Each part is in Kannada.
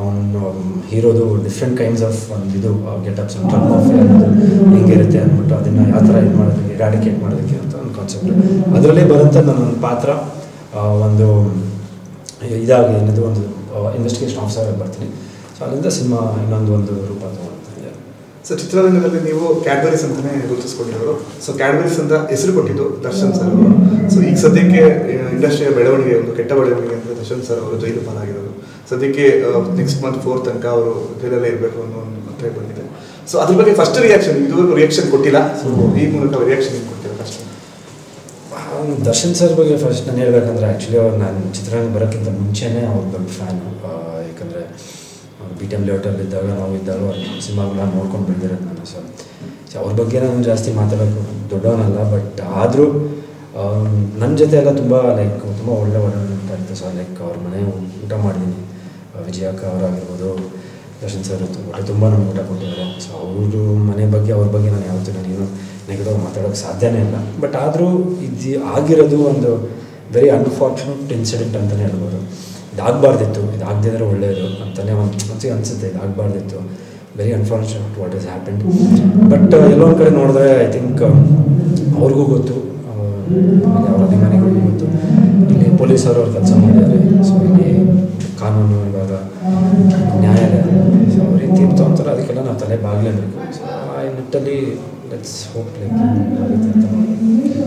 ಅವನು ಹೀರೋದು ಡಿಫ್ರೆಂಟ್ ಕೈಂಡ್ಸ್ ಆಫ್ ಒಂದು ಇದು ಗೆಟಪ್ಸ್ ಆಫ್ ಹೆಂಗಿರುತ್ತೆ ಅಂದ್ಬಿಟ್ಟು ಅದನ್ನು ಯಾವ ಥರ ಇದು ಮಾಡೋದಕ್ಕೆ ಇರಾಡಿಕೇಟ್ ಮಾಡೋದಕ್ಕೆ ಅಂತ ಒಂದು ಕಾನ್ಸೆಪ್ಟ್ ಅದರಲ್ಲೇ ಬರುವಂಥ ನನ್ನ ಪಾತ್ರ ಒಂದು, ಇದಾಗಿ ಏನದು, ಒಂದು ಇನ್ವೆಸ್ಟಿಗೇಷನ್ ಆಫೀಸರ್ ಬರ್ತೀನಿ. ಸೊ ಅಲ್ಲಿಂದ ಸಿನಿಮಾ ಇನ್ನೊಂದು ಒಂದು ರೂಪ ಇದೆ ಸೊ ಚಿತ್ರರಂಗದಲ್ಲಿ ನೀವು ಕ್ಯಾಡ್ಬರೀಸ್ ಅಂತಲೇ ಗುರುತಿಸ್ಕೊಂಡಿರೋರು. ಸೊ ಕ್ಯಾಡ್ಬರೀಸ್ ಅಂತ ಹೆಸರು ಕೊಟ್ಟಿದ್ದು ದರ್ಶನ್ ಸರ್ ಅವರು. ಸೊ ಈಗ ಸದ್ಯಕ್ಕೆ ಇಂಡಸ್ಟ್ರಿಯ ಬೆಳವಣಿಗೆ ಒಂದು ಕೆಟ್ಟ ಬೆಳವಣಿಗೆ ಅಂದರೆ ದರ್ಶನ್ ಸರ್ ಅವರು ಜೈಲು ಪಾಲಾಗಿರೋದು. ಸದ್ಯಕ್ಕೆ ನೆಕ್ಸ್ಟ್ ಮಂತ್ ಫೋರ್ ತನಕ ಅವರು ಜೈಲಲ್ಲೇ ಇರಬೇಕು ಅನ್ನೋ ಒಂದು ಮಾತ್ರ ಬಂದಿದೆ. ಸೊ ಅದ್ರ ಬಗ್ಗೆ ಫಸ್ಟ್ ರಿಯಾಕ್ಷನ್ ಇದುವರೆಗೂ ರಿಯಾಕ್ಷನ್ ಕೊಟ್ಟಿಲ್ಲ. ಸೊ ಈ ಮೂಲಕ ರಿಯಾಕ್ಷನ್ ಏನು ಫಸ್ಟ್ ಅವನು ದರ್ಶನ್ ಸರ್ ಬಗ್ಗೆ ಫಸ್ಟ್ ನಾನು ಹೇಳ್ಬೇಕಂದ್ರೆ ಆ್ಯಕ್ಚುಲಿ ಅವ್ರು ನಾನು ಚಿತ್ರರಂಗ ಬರೋಕ್ಕಿಂತ ಮುಂಚೆನೇ ಅವ್ರ ದೊಡ್ಡ ಫ್ಯಾನು ಯಾಕಂದರೆ ಬಿ ಟಿ ಎಂ ಲೇಔಟಲ್ಲಿ ಇದ್ದಾಗ ನಾವು ಇದ್ದಾಗ ಅವ್ರ ಸಿನಿಮಾಗಳನ್ನ ನೋಡ್ಕೊಂಡು ಬೆಳೆದಿರೋದು ನಾನು. ಸೊ ಸೊ ಅವ್ರ ಬಗ್ಗೆ ನಾನು ಜಾಸ್ತಿ ಮಾತಾಡೋಕ್ಕೆ ದೊಡ್ಡವನಲ್ಲ ಬಟ್ ಆದರೂ ನನ್ನ ಜೊತೆ ಎಲ್ಲ ತುಂಬ ಲೈಕ್ ತುಂಬ ಒಳ್ಳೆ ಒಳ್ಳೆ ಅಂತ ಇರುತ್ತೆ. ಸೊ ಲೈಕ್ ಅವ್ರ ಮನೆ ಊಟ ಮಾಡಿದ್ದೀನಿ ವಿಜಯಕ್ಕ ಅವರಾಗಿರ್ಬೋದು ದರ್ಶನ್ ಸರ್ ಒಟ್ಟು ತುಂಬ ನಮ್ಗೆ ಊಟ ಕೊಟ್ಟಿದ್ದಾರೆ. ಸೊ ಅವರು ಮನೆ ಬಗ್ಗೆ, ಅವ್ರ ಬಗ್ಗೆ ನಾನು ಯಾವತ್ತೂ ನಾನು ಏನು ನೆಗೆಟಿವ್ ಮಾತಾಡೋಕ್ಕೆ ಸಾಧ್ಯನೇ ಇಲ್ಲ. ಬಟ್ ಆದರೂ ಇದು ಆಗಿರೋದು ಒಂದು ವೆರಿ ಅನ್ಫಾರ್ಚುನೇಟ್ ಇನ್ಸಿಡೆಂಟ್ ಅಂತಲೇ ಹೇಳ್ಬೋದು. ಇದಾಗಬಾರ್ದಿತ್ತು ಇದಾಗದಿದ್ರೆ ಒಳ್ಳೆಯದು ಅಂತಲೇ ಒಂದು ಅನಿಸುತ್ತೆ, ಇದಾಗಬಾರ್ದಿತ್ತು. Very unfortunate what is happened but ಎಲ್ಲೊಂದು ಒಂದು ಕಡೆ ನೋಡಿದ್ರೆ ಐ ಥಿಂಕ್ ಅವ್ರಿಗೂ ಗೊತ್ತು. ಆಮೇಲೆ ಅವ್ರ ಅಭಿಮಾನಿಗಳಿಗೂ ಗೊತ್ತು. ಇಲ್ಲಿ ಪೊಲೀಸರು ಅವ್ರ ಕೆಲಸ ಮಾಡಿದ್ದಾರೆ. ಸೊ ಇಲ್ಲಿ ಕಾನೂನು ಇವಾಗ ನ್ಯಾಯಾಲಯ ಸೊ ಅವ್ರಿಗೆ ತೀರ್ತು ಅಂತಾರೆ ಅದಕ್ಕೆಲ್ಲ ನಾವು ತಲೆ ಬಾಗಲೇಬೇಕು. ಸೊ ಆ ನಿಟ್ಟಲ್ಲಿ ಲೆಟ್ಸ್ ಅಂತ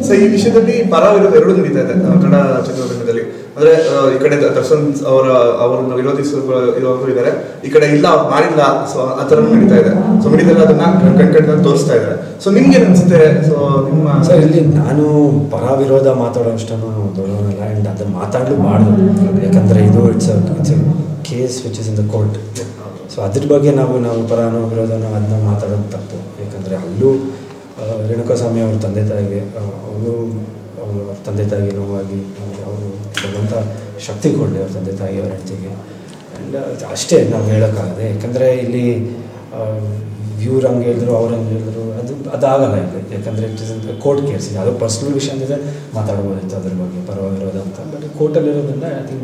ಸೊ ಈ ವಿಷಯದಲ್ಲಿ ಪರ ಇರೋದು ಎರಡು ನಡೀತಾ ಇದೆ ಕನ್ನಡ ಚಿತ್ರರಂಗದಲ್ಲಿ. ಅಂದ್ರೆ ಈ ಕಡೆ ದರ್ಶನ್ ಅವರ ಅವರನ್ನು ವಿರೋಧಿಸುವ ಇರೋರು ಇದ್ದಾರೆ ಈ ಕಡೆ ಇಲ್ಲ, ಅವ್ರು ಮಾಡಿಲ್ಲ, ಸೊ ಆ ನಡೀತಾ ಇದೆ. ಸೊ ಮೀಡಿಯಾದಲ್ಲಿ ಅದನ್ನ ಕಣ್ ಕಣ್ಣ ತೋರಿಸ್ತಾ ಇದ್ದಾರೆ ಸೊ ನಿಮ್ಗೆ ಅನ್ಸುತ್ತೆ ಸೊ ನಿಮ್ಮ ಸರ್, ಇಲ್ಲಿ ನಾನು ಪರ ವಿರೋಧ ಮಾತಾಡೋ ಅಷ್ಟನ್ನು ದೊಡ್ಡವನಲ್ಲ ಆ್ಯಂಡ್ ಅದನ್ನು ಮಾತಾಡಲೂಬಾರ್ದು ಯಾಕಂದ್ರೆ ಇದು it's it's case which is in the court so ಅದ್ರ ಬಗ್ಗೆ ನಾವು ನಾವು ಪರ ವಿರೋಧನೋ ಅದನ್ನ ಮಾತಾಡೋದು ತಪ್ಪು. ಯಾಕಂದರೆ ಅಲ್ಲೂ ರೇಣುಕಾಸ್ವಾಮಿ ಅವ್ರ ತಂದೆ ತಾಯಿಗೆ ಅವ್ರ ತಂದೆ ತಾಯಿಗೆ ನೋವಾಗಿ ಅವರು ಭಗವಂತ ಶಕ್ತಿ ಕೊಡಲಿ ಅವ್ರ ತಂದೆ ತಾಯಿ ಅವ್ರ ಹೆಂಡತಿಗೆ ಆ್ಯಂಡ್ ಅಷ್ಟೇ ನಾವು ಹೇಳೋಕ್ಕಾಗದೆ, ಯಾಕಂದರೆ ಇಲ್ಲಿ ಇವ್ರು ಹಂಗೆ ಹೇಳಿದ್ರು ಅವ್ರು ಹಂಗೆ ಹೇಳಿದ್ರು, ಅದು, ಅದಾಗಲ್ಲ ಇಲ್ಲಿ. ಯಾಕಂದರೆ ಇಟ್ ಇಸ್ ಕೋರ್ಟ್ ಕೇಸ್ ಅದು ಪರ್ಸ್ನಲ್ ವಿಷಯ ಅಂದಿದೆ ಮಾತಾಡ್ಬೋದಿತ್ತು ಅದ್ರ ಬಗ್ಗೆ, ಪರವಾಗಿರೋದಂತ. But ಕೋರ್ಟಲ್ಲಿರೋದ್ರಿಂದ I think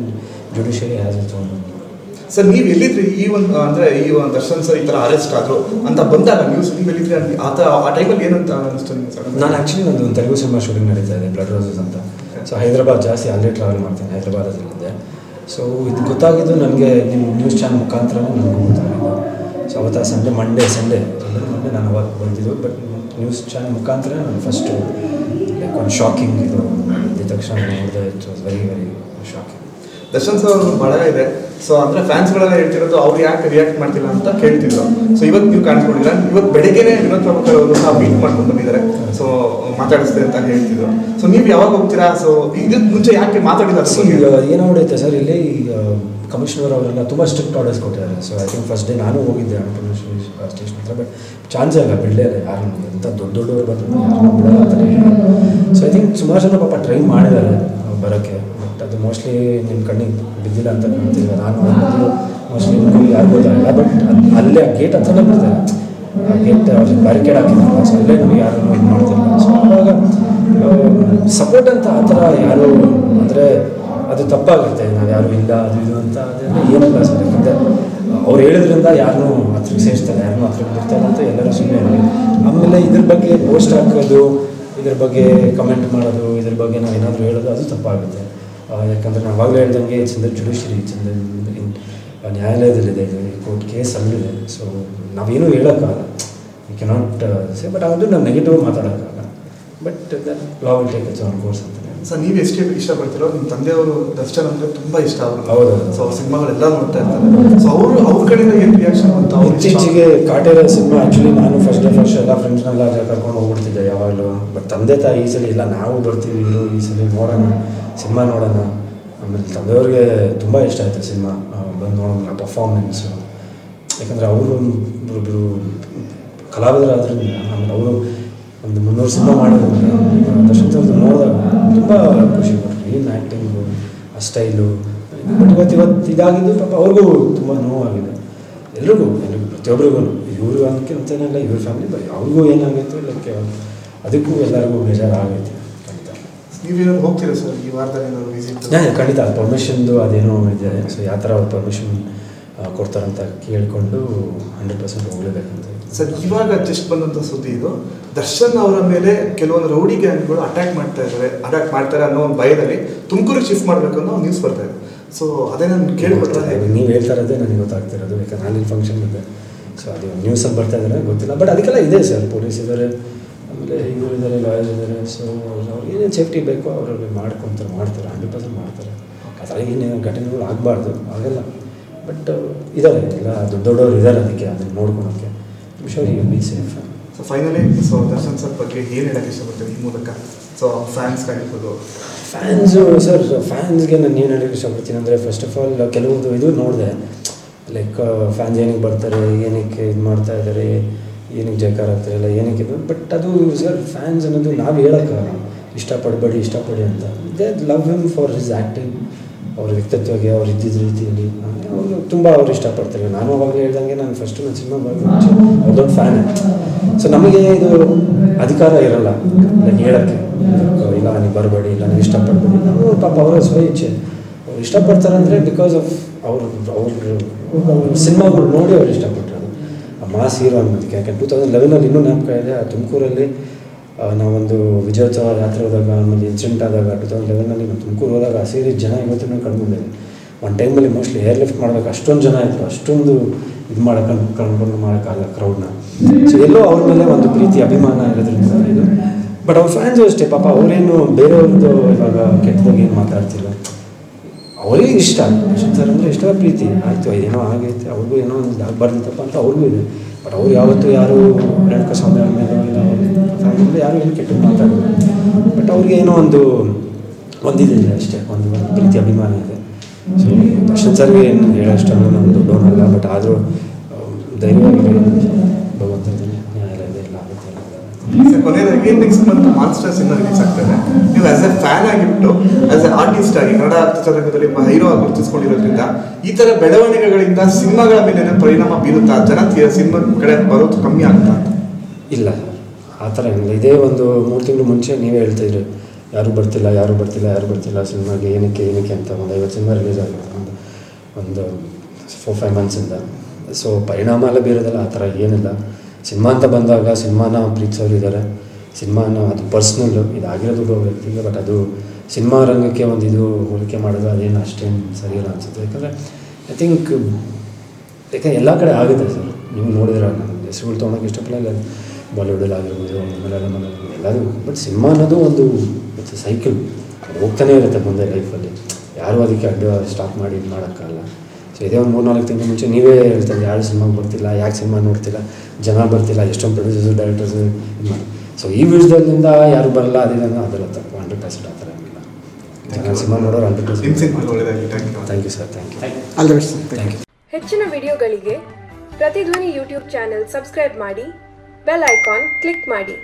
judiciary has it's own sir ನೀವು ಎಲ್ಲಿದ್ರಿ? ಈ ಒಂದು ಅಂದ್ರೆ ಈ ಒಂದು ದರ್ಶನ್ ಸರ್ ಈ ತರ ಅರೆಸ್ಟ್ ಆದ್ರು ಅಂತ ಬಂದಾಗ ನ್ಯೂಸ್ ನೀವು ಎಲ್ಲಿದ್ರಿ? ಅಲ್ಲಿ ಆ ತ- ಆ ಟೈಮಲ್ಲಿ ಏನಂತ ಅನಿಸ್ತು ನಿಮ್ಗೆ ಸರ್? ನಾನು ಆ್ಯಕ್ಚುಲಿ ಒಂದು ತೆಲುಗು ಸಿನಿಮಾ ಶೂಟಿಂಗ್ ನಡೀತಾ ಇದೆ ಬ್ಲಡ್ ರೋಸಸ್ ಅಂತ. ಸೊ ಹೈದರಾಬಾದ್ ಜಾಸ್ತಿ ಅಲ್ಲೇ ಟ್ರಾವೆಲ್ ಮಾಡ್ತೀನಿ ಹೈದರಾಬಾದಲ್ಲಿದ್ದೆ ಸೊ ಇದು ಗೊತ್ತಾಗಿದ್ದು ನನಗೆ ನಿಮ್ಮ ನ್ಯೂಸ್ ಚಾನಲ್ ಮುಖಾಂತರ ನನಗೆ ಗೊತ್ತಾಗಿದ್ದು. ಸೊ ಅವತ್ತು ಸಂಡೇ ಮಂಡೇ ಸಂಡೇ ಮಂಡೇ ನಾನು ಅವಾಗ ಬಂದಿದ್ದು ಬಟ್ ನ್ಯೂಸ್ ಚಾನಲ್ ಮುಖಾಂತರ ನಾನು ಫಸ್ಟು ಲೈಕ್ ಒಂದು ಶಾಕಿಂಗ್ ಇದು. ಇದ್ದ ತಕ್ಷಣ ನೋಡಿದೆ it was very very shocking Darshan sir ಒಂದು ಬಹಳ ಇದೆ. ಸೊ ಅಂದ್ರೆ ಫ್ಯಾನ್ಸ್ ಗಳೆಲ್ಲ ಹೇಳ್ತಿರೋದು ಅವ್ರು ಯಾಕೆ ರಿಯಾಕ್ಟ್ ಮಾಡ್ತಿಲ್ಲ ಅಂತ ಕೇಳ್ತಿದ್ರು. ಸೊ ಇವತ್ತು ನೀವು ಕಾಣಿಸ್ಕೊಂಡಿಲ್ಲ. ಇವತ್ತು ಬೆಳಗ್ಗೆನೆ ವಿನೋದ್ ಅವರು ಸಹ ಮೀಟ್ ಮಾಡ್ಕೊಂಡು ಬಂದಿದ್ದಾರೆ. ಸೊ ಮಾತಾಡಿಸ್ತೆ ಅಂತ ಹೇಳ್ತಿದ್ರು. ಸೊ ನೀವು ಯಾವಾಗ ಹೋಗ್ತೀರಾ? ಸೊ ಇದಕ್ಕೆ ಮುಂಚೆ ಯಾಕೆ ಮಾತಾಡಿಲ್ಲ ಏನೋ ಏನಾಗ್ಬಿಡೈತೆ ಸರ್, ಇಲ್ಲಿ ಕಮಿಷನರ್ ಅವರೆಲ್ಲ ತುಂಬ ಸ್ಟ್ರಿಕ್ಟ್ ಆರ್ಡರ್ಸ್ ಕೊಟ್ಟಿದ್ದಾರೆ. So I think first day ನಾನು ಹೋಗಿದ್ದೆ ಸ್ಟೇಷನ್ ಹತ್ರ ಬಟ್ ಚಾನ್ಸೇ ಇಲ್ಲ ಬಿಡಲೇ ಯಾರು ಎಂಥ ದೊಡ್ಡ ದೊಡ್ಡವರು ಬಂದರು ಸೊ ಐ ಥಿಂಕ್ ಸುಮಾರು ಜನ ಪಾಪ ಟ್ರೈ ಮಾಡಿದ್ದಾರೆ. ಬರೋಕ್ಕೆ. ಬಟ್ ಅದು ಮೋಸ್ಟ್ಲಿ ನಿಮ್ಮ ಕಣ್ಣಿಗೆ ಬಿದ್ದಿಲ್ಲ ಅಂತ ನೋಡ್ತೀವಿ ನಾನು ಮೊದಲು ಮೋಸ್ಟ್ಲಿ ಯಾರು ಗೊತ್ತಾಗಲ್ಲ ಬಟ್ ಅಲ್ಲೇ ಆ ಗೇಟ್ ಹತ್ರನೇ ಬರ್ತಾರೆ ಆ ಗೇಟ್ ಅವ್ರಿಗೆ ಬ್ಯಾರಿಕೇಡ್ ಹಾಕಿದ್ರಲ್ಲ ಸೊ ಅಲ್ಲೇ ನಮಗೆ ಯಾರು ಇದು ಮಾಡ್ತಿಲ್ಲ. ಸೊ ಆವಾಗ ಸಪೋರ್ಟ್ ಅಂತ ಆ ಥರ ಯಾರು ಅಂದರೆ ಅದು ತಪ್ಪಾಗುತ್ತೆ. ನಾವು ಯಾರು ಇಲ್ಲ, ಅದು ಇದು ಅಂತ ಅದೆಲ್ಲ ಏನಿಲ್ಲ. ಸರ್ ಯಾಕಂದರೆ, ಅವ್ರು ಹೇಳಿದ್ರಿಂದ ಯಾರು ಹತ್ರಕ್ಕೆ ಸೇರಿಸ್ತಾರೆ ಯಾರನ್ನೂ ಹತ್ರಕ್ಕೆ ಬರ್ತಾರೆ ಅಂತ ಎಲ್ಲರೂ ಸುಮ್ಮನೆ ಆಮೇಲೆ ಇದ್ರ ಬಗ್ಗೆ ಪೋಸ್ಟ್ ಹಾಕೋದು ಇದ್ರ ಬಗ್ಗೆ ಕಮೆಂಟ್ ಮಾಡೋದು, ಇದ್ರ ಬಗ್ಗೆ ನಾವು ಏನಾದರೂ ಹೇಳೋದು, ಅದು ತಪ್ಪಾಗುತ್ತೆ. ಯಾಕಂದರೆ ನಾವು ಆಗಲೇ ಹೇಳ್ದಂಗೆ ಚಂದ್ರ ಜುಡಿಷರಿ ಚಂದ ನ್ಯಾಯಾಲಯದಲ್ಲಿದೆ ಕೋರ್ಟ್ ಕೇಸ್ ಅಲ್ಲಿದೆ. ಸೊ ನಾವೇನು ಹೇಳೋಕ್ಕಾಗಲ್ಲ. ಯು ಕೆನಾಟ್ ಸೇ ಬಟ್ ಅದು ನಾವು negative ಮಾತಾಡೋಕ್ಕಾಗಲ್ಲ. But the law will take it's on course ಅಂತ. ಸರ್ ನೀವು ಎಷ್ಟೇ ಇಷ್ಟಪಡ್ತೀರೋ ನಿಮ್ಮ ತಂದೆಯವರು ದರ್ಶನ್ ಅಂದ್ರೆ ತುಂಬಾ ಇಷ್ಟ ಅವರು. ಹೌದು. ಸೊ ಅವ್ರ ಸಿನಿಮಾಗಳೆಲ್ಲ ನೋಡ್ತಾ ಇರ್ತಾರೆ. ಸೊ ಅವರು ಅವ್ರ ಕಡೆಯಿಂದ ಏನು ರಿಯಾಕ್ಷನ್ ಅಂತ ಇತ್ತೀಚೆಗೆ ಕಾಟೇರ ಸಿನಿಮಾ ಆ್ಯಕ್ಚುಲಿ ನಾನು ಫಸ್ಟ್ ಡೇ ಫಸ್ಟ್ ಎಲ್ಲ ಫ್ರೆಂಡ್ಸ್ನೆಲ್ಲ ಕರ್ಕೊಂಡು ಹೋಗ್ಬಿಡ್ತಿದ್ದೆ ಯಾವಾಗಲೂ. ಬಟ್ ತಂದೆ ತಾಯಿ ಈ ಸಲ ಇಲ್ಲ ನಾವು ಬರ್ತೀವಿ ಈ ಸಲ ನೋಡೋಣ ಸಿನಿಮಾ ನೋಡೋಣ. ಆಮೇಲೆ ತಂದೆಯವ್ರಿಗೆ ತುಂಬ ಇಷ್ಟ ಆಯಿತು ಸಿನಿಮಾ ಬಂದು ನೋಡೋಣ ಪರ್ಫಾರ್ಮೆನ್ಸು ಯಾಕಂದರೆ ಅವರು ಒಬ್ಬರು ಕಲಾವಿದರಾದ್ರಿಂದ ಆಮೇಲೆ ಅವರು ಒಂದು ಮುನ್ನೂರು ಸಿನಿಮಾ ಮಾಡೋದ್ರಿಂದ ದರ್ಶನ್ ನೋಡಿದಾಗ ತುಂಬ ಖುಷಿ ಪಟ್ಟರು ಏನು ಆ್ಯಕ್ಟಿಂಗು ಆ ಸ್ಟೈಲು ಬಟ್ ಇವತ್ತು ಇವತ್ತು ಇದಾಗಿದ್ದು ಪಾಪ ಅವ್ರಿಗೂ ತುಂಬ ನೋವಾಗಿದೆ. ಎಲ್ರಿಗೂ ಎಲ್ರಿಗೂ ಪ್ರತಿಯೊಬ್ಬರಿಗೂ ಇವರು ಅಂತೇನಲ್ಲ ಇವ್ರ ಫ್ಯಾಮಿಲಿ ಬರೀ ಅವ್ರಿಗೂ ಏನಾಗಿತ್ತು ಲೈಕ್ ಅದಕ್ಕೂ ಎಲ್ಲರಿಗೂ ಬೇಜಾರಾಗೈತೆ ನೀವೇನಾದ್ರು ಹೋಗ್ತೀರಾ ಸರ್ ಈ ವಾರದಲ್ಲಿ ಏನಾದ್ರು ವಿಸಿಟ್ ಖಂಡಿತ. ಪರ್ಮಿಷನ್ದು ಅದೇನೋ ಇದೆ. ಸೊ ಯಾವ ಥರ ಪರ್ಮಿಷನ್ ಕೊಡ್ತಾರಂತ ಕೇಳಿಕೊಂಡು ಹಂಡ್ರೆಡ್ ಪರ್ಸೆಂಟ್ ಹೋಗಲೇಬೇಕಂತ ಸರ್ ಇವಾಗ ಜಸ್ಟ್ ಬಂದಂಥ ಸುದ್ದಿ ಇದು. ದರ್ಶನ್ ಅವರ ಮೇಲೆ ಕೆಲವೊಂದು ರೌಡಿ ಗ್ಯಾಂಗ್ಗಳು ಅಟ್ಯಾಕ್ ಮಾಡ್ತಾ ಇದ್ದಾರೆ ಅಟ್ಯಾಕ್ ಮಾಡ್ತಾರೆ ಅನ್ನೋ ಒಂದು ಭಯದಲ್ಲಿ ತುಮಕೂರಿಗೆ ಶಿಫ್ಟ್ ಮಾಡಬೇಕು ಅನ್ನೋ ನ್ಯೂಸ್ ಬರ್ತಾ ಇದೆ. ಸೊ ಅದೇ ನಾನು ಕೇಳಿಬಿಡ್ತಾರೆ ನೀವು ಹೇಳ್ತಾ ಇರೋದೇ ನನಗೆ ಗೊತ್ತಾಗ್ತಿರೋದು ಯಾಕಂದ್ರೆ ಅಲ್ಲಿ ಫಂಕ್ಷನ್ ಇದೆ ಸೊ ಅದು ನ್ಯೂಸಲ್ಲಿ ಬರ್ತಾ ಇದ್ದಾರೆ ಗೊತ್ತಿಲ್ಲ. ಬಟ್ ಅದಕ್ಕೆಲ್ಲ ಇದೆ ಸರ್ ಪೊಲೀಸ್ ಇದ್ದಾರೆ ಆಮೇಲೆ ಇವರು ಇದ್ದಾರೆ ಲಾಯರ್ ಇದ್ದಾರೆ ಸೊ ಅವ್ರಿಗೆ ಏನೇನು ಸೇಫ್ಟಿ ಬೇಕೋ ಅವ್ರಿಗೆ ಮಾಡ್ಕೊತಾರೆ ಮಾಡ್ತಾರೆ ಹಂಡ್ರೆಡ್ ಪರ್ಸೆಂಟ್ ಮಾಡ್ತಾರೆ. ಆ ಏನೇನು ಏನು ಘಟನೆಗಳು ಆಗಬಾರ್ದು ಆಗಲ್ಲ ಬಟ್ ಇದಾವೆ ಎಲ್ಲ ದೊಡ್ಡ ದೊಡ್ಡವರು ಇದಾರೆ ಅದಕ್ಕೆ ಅದನ್ನು ನೋಡ್ಕೊಳಕ್ಕೆ sure you be safe so finally so Darshan sir ಬಗ್ಗೆ ಏನು ಹೇಳಕ್ಕೆ ಇಷ್ಟಪಡ್ತೀನಿ ಈ ಮೂಲಕ? ಸೊ ಫ್ಯಾನ್ಸ್ ಆಗಿರ್ಬೋದು ಫ್ಯಾನ್ಸು ಸರ್ ಫ್ಯಾನ್ಸ್ಗೆ ನಾನು ಏನು ಹೇಳಕ್ಕೆ ಇಷ್ಟಪಡ್ತೀನಿ ಅಂದರೆ ಫಸ್ಟ್ ಆಫ್ ಆಲ್ ಕೆಲವೊಂದು ಇದು ನೋಡಿದೆ. ಲೈಕ್ ಫ್ಯಾನ್ಸ್ ಏನಕ್ಕೆ ಬರ್ತಾರೆ ಏನಕ್ಕೆ ಇದು ಮಾಡ್ತಾ ಇದ್ದಾರೆ ಏನಕ್ಕೆ ಜಯಕಾರ ಆಗ್ತಾರೆ ಇಲ್ಲ ಏನಕ್ಕೆ ಇದು ಬಟ್ ಅದು ಸರ್ ಫ್ಯಾನ್ಸ್ ಅನ್ನೋದು ನಾವು ಹೇಳೋಕ್ಕಾಗಲ್ಲ ಇಷ್ಟಪಡಬೇಡಿ ಇಷ್ಟಪಡಿ ಅಂತ. They love him for his acting ಅವ್ರ ವ್ಯಕ್ತಿತ್ವಕ್ಕೆ ಅವ್ರು ಇದ್ದಿದ್ದ ರೀತಿಯಲ್ಲಿ. ತುಂಬ ಅವ್ರು ಇಷ್ಟಪಡ್ತಾರೆ. ನಾನು ಅವಾಗ ಹೇಳ್ದಂಗೆ ನಾನು ಫಸ್ಟು ನಾನು ಸಿನಿಮಾ ಅದೊಂದು ಫ್ಯಾನ್ ಸೊ ನಮಗೆ ಇದು ಅಧಿಕಾರ ಇರಲ್ಲ ನಾನು ಹೇಳೋಕ್ಕೆ. ಇಲ್ಲ ನನಗೆ ಬರಬೇಡಿ, ಇಲ್ಲ ನನಗೆ ಇಷ್ಟಪಡ್ಬೇಡಿ. ನಾವು ಪಾಪ ಅವರ ಸ್ವ ಇಚ್ಛೆ ಅವ್ರು ಇಷ್ಟಪಡ್ತಾರೆ ಅಂದರೆ ಬಿಕಾಸ್ ಆಫ್ ಅವರು, ಅವ್ರ ಸಿನಿಮಾಗಳು ನೋಡಿ ಅವ್ರು ಇಷ್ಟಪಟ್ಟರು. ಆ ಮಾಸ್ ಹೀರೋ ಅನ್ನೋದಕ್ಕೆ ಯಾಕೆ ಟೂ ತೌಸಂಡ್ ಲೆವೆನಲ್ಲಿ ಇನ್ನೂ ಜ್ಞಾಪಕ ಇದೆ. ಆ ತುಮಕೂರಲ್ಲಿ ನಾವೊಂದು ವಿಜಯೋತ್ಸವ ಯಾತ್ರೆ ಹೋದಾಗ, ಆಮೇಲೆ ಇನ್ಸಿಡೆಂಟ್ ಆದಾಗ ಟೂ ತೌಸಂಡ್ ಲೆವೆನಲ್ಲಿ ನಾವು ತುಮಕೂರು ಹೋದಾಗ ಆ ಸೀರೀಸ್ ಜನ ಇವತ್ತಿನ ಕಂಡುಕೊಂಡಿದ್ದೇವೆ ಒಂದು ಟೈಮಲ್ಲಿ ಮೋಸ್ಟ್ಲಿ ಏರ್ ಲಿಫ್ಟ್ ಮಾಡಬೇಕು. ಅಷ್ಟೊಂದು ಜನ ಇದ್ದರು ಅಷ್ಟೊಂದು ಇದು ಮಾಡೋಕೆ ಬಂದು ಮಾಡೋಕ್ಕಾಗಲ್ಲ ಕ್ರೌಡ್ನ ಸೊ ಎಲ್ಲೋ ಅವ್ರ ಮೇಲೆ ಒಂದು ಪ್ರೀತಿ, ಅಭಿಮಾನ ಇರೋದ್ರಿಂದ ಇದು. ಬಟ್ ಅವ್ರ ಫ್ಯಾನ್ಸು ಅಷ್ಟೇ. ಪಾಪ ಅವರೇನು ಬೇರೆಯವ್ರದ್ದು ಇವಾಗ ಕೆಟ್ಟದಾಗಿ ಏನು ಮಾತಾಡ್ತಿಲ್ಲ. ಅವರಿಗೆ ಇಷ್ಟ. ಅಶ್ವಿನ್ ಸರ್ ಅಂದರೆ ಇಷ್ಟ ಪ್ರೀತಿ. ಆಯಿತು, ಏನೋ ಆಗೈತೆ. ಅವ್ರಿಗೂ ಏನೋ ಒಂದು ಆಗಬಾರ್ದಿತ್ತಪ್ಪ ಅಂತ ಅವ್ರಿಗೂ ಇದೆ. ಬಟ್ ಅವ್ರು ಯಾವತ್ತೂ ಯಾರು ರೇಣುಕ ಸ್ವಾಮಿ ಅವ್ರ ಮೇಲೆ ಯಾರು ಏನು ಕೆಟ್ಟ ಮಾತಾಡೋದು ಬಟ್ ಅವ್ರಿಗೆ ಏನೋ ಒಂದು, ಒಂದಿದೆ ಅಷ್ಟೇ. ಒಂದು ಪ್ರೀತಿ, ಅಭಿಮಾನ ಇದೆ. ಸೊ ಸರ್ಗೆ ಏನು ಹೇಳೋಷ್ಟು ನಾನು ದೊಡ್ಡವನಲ್ಲ ಬಟ್ ಆದರೂ ಧೈರ್ಯವಾಗಿ ಭಗವಂತ ಕೊನೆಯದಾಗಿ next month monster cinema release ಆಗ್ತದೆ. ನೀವು ಆಸ್ ಎ ಫ್ಯಾನ್ ಆಗಿಬಿಟ್ಟು ಆಸ್ ಎ ಆರ್ಟಿಸ್ಟ್ ಆಗಿ ಕನ್ನಡ ಚಿತ್ರರಂಗದಲ್ಲಿ ಹೈರೋ ಆಗಿ ಗುರುತಿಸ್ಕೊಂಡಿರೋದ್ರಿಂದ ಈ ತರ ಬೆಳವಣಿಗೆಗಳಿಂದ ಸಿನಿಮಾಗಳ ಮೇಲೆ ಪರಿಣಾಮ ಬೀರುತ್ತಾ? ಜನ ಸಿನಿಮಾ ಕಡೆ ಬರೋದು ಕಮ್ಮಿ ಆಗ್ತಾ ಇಲ್ಲ ಆ ಥರ ಏನಿಲ್ಲ. ಇದೇ ಒಂದು ಮೂರು ತಿಂಗಳು ಮುಂಚೆ ನೀವೇ ಹೇಳ್ತಾಯಿದ್ರಿ ಯಾರೂ ಬರ್ತಿಲ್ಲ ಯಾರೂ ಬರ್ತಿಲ್ಲ ಯಾರೂ ಬರ್ತಿಲ್ಲ ಸಿನಿಮಾಗೆ ಏನಕ್ಕೆ ಏನಕ್ಕೆ ಅಂತ ಒಂದು ಐವತ್ತು ಸಿನಿಮಾ ರಿಲೀಸ್ ಆಗಿದೆ. ಒಂದು ಒಂದು ಫೋರ್ ಫೈವ್ ಮಂತ್ಸಿಂದ ಸೊ ಪರಿಣಾಮ ಎಲ್ಲ ಬೀರೋದಲ್ಲ, ಆ ಥರ ಏನಿಲ್ಲ. ಸಿನಿಮಾ ಅಂತ ಬಂದಾಗ ಸಿನಿಮಾನ ಪ್ರೀತಿಸೋರು ಇದ್ದಾರೆ. ಸಿನಿಮಾನ ಅದು ಪರ್ಸ್ನಲ್ಲು ಇದಾಗಿರೋದು ಒಬ್ಬ ವ್ಯಕ್ತಿಗೆ ಬಟ್ ಅದು ಸಿನಿಮಾ ರಂಗಕ್ಕೆ ಒಂದು ಇದು ಹೋಲಿಕೆ ಮಾಡೋದು, ಅದೇನು ಅಷ್ಟೇನು ಸರಿಯಲ್ಲ ಅನಿಸುತ್ತೆ. ಯಾಕಂದರೆ ಐ ಥಿಂಕ್ ಯಾಕಂದ್ರೆ ಎಲ್ಲ ಕಡೆ ಆಗುತ್ತೆ ಸರ್. ನೀವು ನೋಡಿದ್ರೆ ಹೆಸರುಗಳು ತೊಗೊಳಕ್ಕೆ ಇಷ್ಟಪಡಲ್ಲ. ಬಾಲಿವುಡಲ್ಲಿ ಆಗಿರ್ಬೋದು ಮಲಯಾಳಂ ಎಲ್ಲರೂ ಬಟ್ ಸಿನಿಮಾ ಅನ್ನೋದು ಒಂದು ಇಟ್ಸ್ ಸೈಕಲ್ ಅದು ಹೋಗ್ತಾನೆ ಇರುತ್ತೆ ಮುಂದೆ ಲೈಫಲ್ಲಿ ಯಾರೂ ಅದಕ್ಕೆ ಅಡ್ಡ ಸ್ಟಾಪ್ ಮಾಡಿ ಇದು ಮಾಡೋಕ್ಕಾಗಲ್ಲ. ಸೊ ಇದೇ ಒಂದು ಮೂರು ನಾಲ್ಕು ತಿಂಗಳು ಮುಂಚೆ ನೀವೇ ಹೇಳ್ತಾರೆ ಯಾರು ಸಿನಿಮಾಗೆ ಬರ್ತಿಲ್ಲ ಯಾಕೆ ಸಿನಿಮಾ ನೋಡ್ತಿಲ್ಲ ಜನ ಬರ್ತಿಲ್ಲ ಎಷ್ಟೊಂದು ಪ್ರೊಡ್ಯೂಸರ್ಸ್ ಡೈರೆಕ್ಟರ್ಸ್ ಇದು ಮಾಡಿ. ಸೊ ಈ ವಿಷಯದಿಂದ ಯಾರು ಬರಲ್ಲ ಅದಿಲ್ಲ ಅದೆಲ್ಲ ತಪ್ಪು. ಹಂಡ್ರೆಡ್ ಪರ್ಸೆಂಟ್ ಆ ಥರ ಏನಿಲ್ಲ. ಜನ ಸಿನಿಮಾ ನೋಡೋರು hundred percent thank you thank you sir thank you thank you ಹೆಚ್ಚಿನ ವಿಡಿಯೋಗಳಿಗೆ ಪ್ರತಿಧ್ವನಿ ಯೂಟ್ಯೂಬ್ ಚಾನೆಲ್ ಸಬ್ಸ್ಕ್ರೈಬ್ ಮಾಡಿ ಬೆಲ್ ಐಕಾನ್ ಕ್ಲಿಕ್ ಮಾಡಿ.